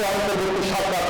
সাথে অন্তর্বর্তী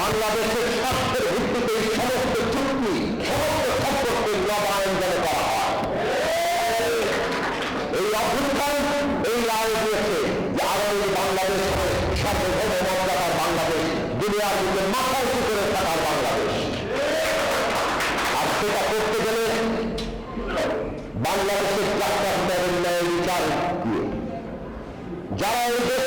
বাংলাদেশের স্বার্থের ভিত্তিতে সমস্ত চুক্তি, সমস্ত সম্পর্কের করা এই অভ্যুত্থান, এই রায় দিয়েছে যে আগামী বাংলাদেশ সার্বভৌম মর্যাদার বাংলাদেশ, দুনিয়ার দিকে মাথা উঁচু করে থাকার বাংলাদেশ। আর সেটা করতে গেলে বাংলাদেশের ন্যায় বিচার যারা এই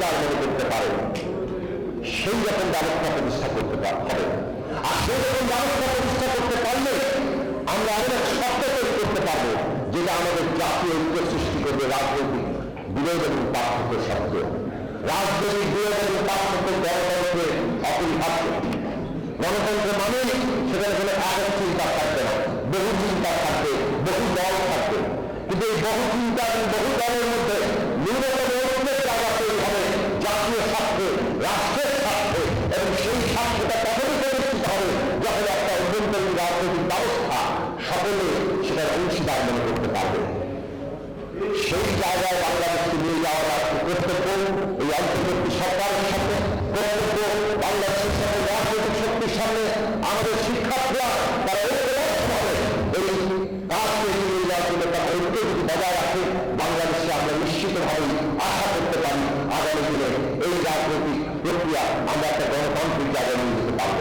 অংশীদার মনে করতে পারে। সেই রকম ব্যবস্থা প্রতিষ্ঠা করতে হবে। আর সেই রকম ব্যবস্থা প্রতিষ্ঠা করতে পারলে আমরা এক শব্দ তৈরি করতে পারব, যেটা আমাদের জাতীয় ঐক্য সৃষ্টি করবে রাজনৈতিক বিরোধ এবং পার্থক্য সত্ত্বেও রাজনৈতিক বিরোধ এবং পার্থক্য গণতন্ত্রে অপরিহার্য। গণতন্ত্র মানে সেখানে কোনো একক চিন্তা থাকবে না। বহু চিন্তা থাকবে, বহু দল থাকবে। কিন্তু এই বহু চিন্তা এবং বহু দলের মধ্যে অর্থনৈতিক ব্যবস্থা সকলে সেটার অংশীদার মনে করতে পারবে সেই জায়গায় বাংলাদেশকে নিয়ে যাওয়ার কর্তব্য এই অন্তর্বর্তী সরকারের সাথে কর্তব্য বাংলাদেশের সাথে রাজনৈতিক শক্তির সামনে আমাদের শিক্ষার্থীরা তারা এই কাজকে নিয়ে যাওয়ার জন্য তারা ঐক্য বজায় রাখে বাংলাদেশে আমরা নিশ্চিতভাবেই আশা করতে পারি আগামী দিনে এই রাজনৈতিক প্রক্রিয়া আমরা একটা গণতান্ত্রিক জায়গায় নিয়ে যেতে পারব।